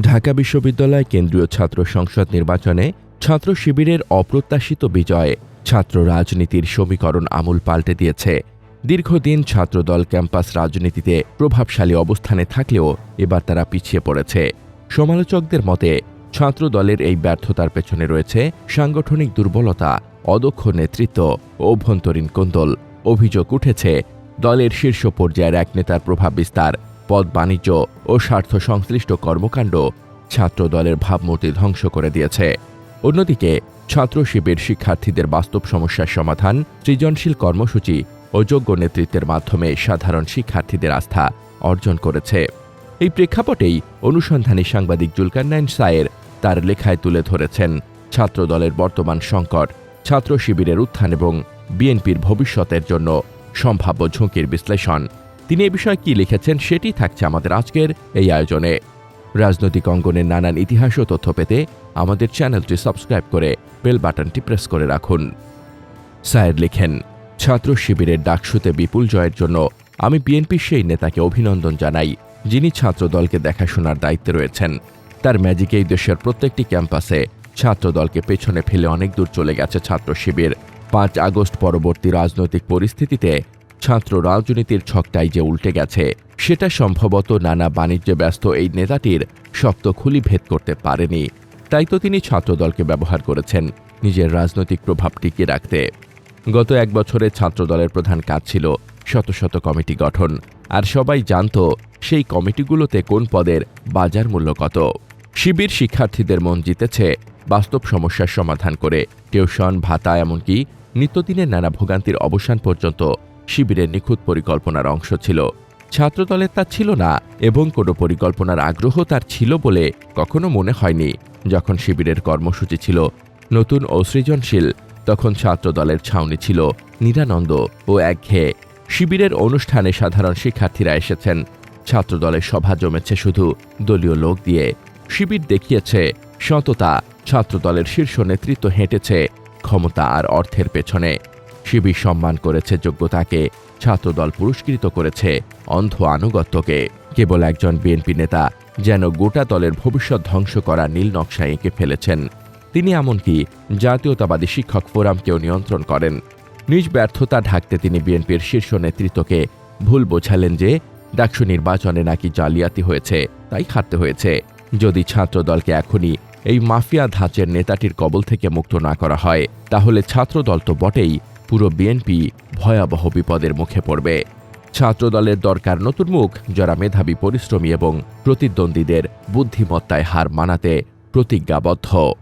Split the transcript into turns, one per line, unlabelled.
ঢাকা বিশ্ববিদ্যালয় কেন্দ্রীয় ছাত্র সংসদ নির্বাচনে ছাত্র শিবিরের অপ্রত্যাশিত বিজয়ে ছাত্র রাজনীতির সমীকরণ আমূল পাল্টে দিয়েছে। দীর্ঘদিন ছাত্রদল ক্যাম্পাস রাজনীতিতে প্রভাবশালী অবস্থানে থাকলেও এবার তারা পিছিয়ে পড়েছে। সমালোচকদের মতে, ছাত্রদলের এই ব্যর্থতার পেছনে রয়েছে সাংগঠনিক দুর্বলতা, অদক্ষ নেতৃত্ব অভ্যন্তরীণ কোন্দল। অভিযোগ উঠেছে, দলের শীর্ষ পর্যায়ের এক নেতার প্রভাব বিস্তার পদ বাণিজ্য ও স্বার্থ সংশ্লিষ্ট কর্মকাণ্ড ছাত্র দলের ভাবমূর্তি ধ্বংস করে দিয়েছে। অন্যদিকে, ছাত্র শিবির শিক্ষার্থীদের বাস্তব সমস্যার সমাধান, সৃজনশীল কর্মসূচি ও যোগ্য নেতৃত্বের মাধ্যমে সাধারণ শিক্ষার্থীদের আস্থা অর্জন করেছে। এই প্রেক্ষাপটেই অনুসন্ধানী সাংবাদিক জুলকান্নাইন সায়ের তার লেখায় তুলে ধরেছেন ছাত্র দলের বর্তমান সংকট, ছাত্র শিবিরের উত্থান এবং বিএনপির ভবিষ্যতের জন্য সম্ভাব্য ঝুঁকির বিশ্লেষণ। তিনি এ বিষয়ে কি লিখেছেন সেটি থাকছে আমাদের আজকের এই আয়োজনে। রাজনৈতিক অঙ্গনের নানান ইতিহাস ও তথ্য পেতে আমাদের চ্যানেলটি সাবস্ক্রাইব করে বেল বাটনটি প্রেস করে রাখুন। সায়ের লিখেন, ছাত্র শিবিরের ডাকসুতে বিপুল জয়ের জন্য আমি বিএনপির সেই নেতাকে অভিনন্দন জানাই, যিনি ছাত্রদলকে দেখাশোনার দায়িত্বে রয়েছেন। তার ম্যাজিকেই দেশের প্রত্যেকটি ক্যাম্পাসে ছাত্রদলকে পেছনে ফেলে অনেক দূর চলে গেছে ছাত্র শিবির। পাঁচ আগস্ট পরবর্তী রাজনৈতিক পরিস্থিতিতে ছাত্র রাজনীতির ছকটাই যে উল্টে গেছে, সেটা সম্ভবত নানা বাণিজ্যে ব্যস্ত এই নেতাটির শক্ত খুলি ভেদ করতে পারেনি। তাই তো তিনি ছাত্রদলকে ব্যবহার করেছেন, নিজের রাজনৈতিক প্রভাব টিকিয়ে রাখতে। গত এক বছরে ছাত্রদলের প্রধান কাজ ছিল শত শত কমিটি গঠন, আর সবাই জানত সেই কমিটিগুলোতে কোন পদের বাজার মূল্য কত। শিবির শিক্ষার্থীদের মন জিতেছে, বাস্তব সমস্যার সমাধান করে, টিউশন, ভাতা, এমনকি নিত্যদিনের নানা ভোগান্তির অবসান পর্যন্ত শিবিরের নিখুঁত পরিকল্পনার অংশ ছিল। ছাত্রদলের তা ছিল না এবং কোনো পরিকল্পনার আগ্রহ তার ছিল বলে কখনো মনে হয়নি। যখন শিবিরের কর্মসূচি ছিল নতুন ও সৃজনশীল, তখন ছাত্রদলের ছাউনি ছিল নিরানন্দ ও একঘেয়ে। শিবিরের অনুষ্ঠানে সাধারণ শিক্ষার্থীরা এসেছেন। ছাত্রদলের সভা জমেছে শুধু দলীয় লোক দিয়ে। শিবির দেখিয়েছে, সততা ছাত্রদলের শীর্ষ নেতৃত্ব হেঁটেছে, ক্ষমতা আর অর্থের পেছনে। শিবির সম্মান করেছে, যোগ্যতাকে ছাত্রদল পুরস্কৃত করেছে অন্ধ আনুগত্যকে। কেবল একজন বিএনপি নেতা যেন গোটা দলের ভবিষ্যৎ ধ্বংস করা নীল নকশা এঁকে ফেলেছেন। তিনি এমনকি জাতীয়তাবাদী শিক্ষক ফোরামকেও নিয়ন্ত্রণ করেন। নিজ ব্যর্থতা ঢাকতে তিনি বিএনপির শীর্ষ নেতৃত্বকে ভুল বোঝালেন যে ডাকসু নির্বাচনে নাকি জালিয়াতি হয়েছে, তাই খাটতে হয়েছে। যদি ছাত্রদলকে এখনই এই মাফিয়া ধাঁচের নেতাটির কবল থেকে মুক্ত না করা হয়, তাহলে ছাত্রদল তো বটেই পুরো বিএনপি ভয়াবহ বিপদের মুখে পড়বে। ছাত্রদলের দরকার নতুন মুখ, যারা মেধাবী, পরিশ্রমী এবং প্রতিদ্বন্দ্বীদের বুদ্ধিমত্তায় হার মানাতে প্রতিজ্ঞাবদ্ধ।